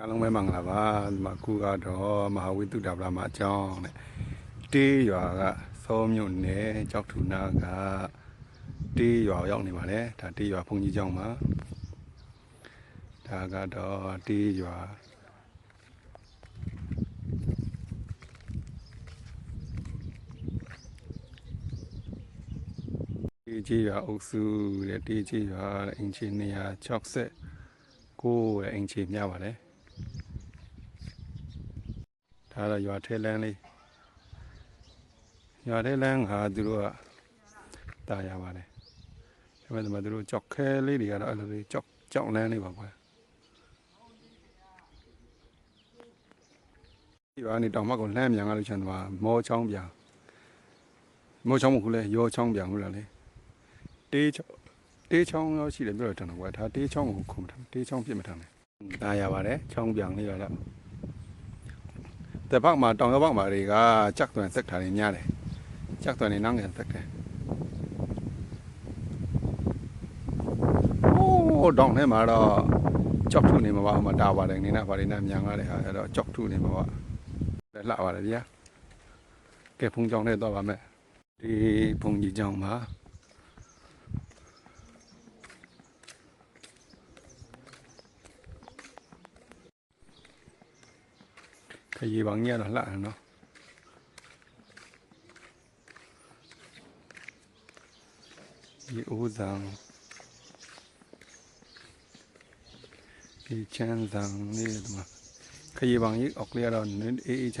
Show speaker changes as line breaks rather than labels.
အားလုံးပဲမင်္ဂလာပါဒီမှာခုကတော့မဟာဝိတုဒ္ဓဗလာမအကြောင်းတဲ့တေးရွာကစောမြို့နယ်ကြောက်ထူနာကတေးရွာရောက်နေပါလေဒါတေးရွာဘုန်းကြီးကျောင်းမှာဒါကတော့တေးရွာတေးကြီးရွာအုပ်စုတဲ့တေးကြီးရွာအင်ဂျင်နီယာ60ကိုတဲ့အင်ဂျင်များပါလေ ဒါတော့ရွာထဲလန်းလေးရွာထဲလန်းကသူတို့ကတာရပါတယ်ဒါပေမဲ့ဒီမှာသူတို့ကြောက်ခဲလေးတွေကတော့အဲ့လိုလေးကြောက်ကြောက်လန်းလေးပါကွာဒီရွာနေတောင်မကိုလှမ်းမြန်ကားလို့ချင်တယ်မှာမောချောင်းပြန်မောချောင်းမဟုတ်လေရောချောင်းပြန်ဟုတ်လားလေတေးချောင်းတေးချောင်းရောရှိတယ်ပြောတယ်တယ်ကွာဒါတေးချောင်းကိုခုံမထားတေးချောင်းပြစ်မထားနဲ့တာရပါတယ်ချောင်းပြန်လေးရတော့ တဲ့ဘက်မှာတောင်ရဘက်မှာတွေကကြောက်သွန်စက်ထားနေများတယ်ကြောက်သွန်နေနောင်းငယ်စက်တယ်အိုးတောင်ထဲမှာတော့ကြောက်ထုနေမှာပါမတာပါတယ်နေနဲ့ပါနေနဲ့မြန်ကားတဲ့ဟာအဲ့တော့ကြောက်ထုနေမှာပါလက်လှပါတယ်ဗျာကဲဖုန်ကြောင်ထဲတော့ပါမယ်ဒီဖုန်ကြီးကြောင်မှာခရီးပေါ င်းကြီးကတော့လှတယ်နော်ဒီအိုးဆောင်ဒီချမ်းဆောင်လေးဒီမှာခရီးပေါင်းကြီးအောက်ကလေးကတော့နည်းအေး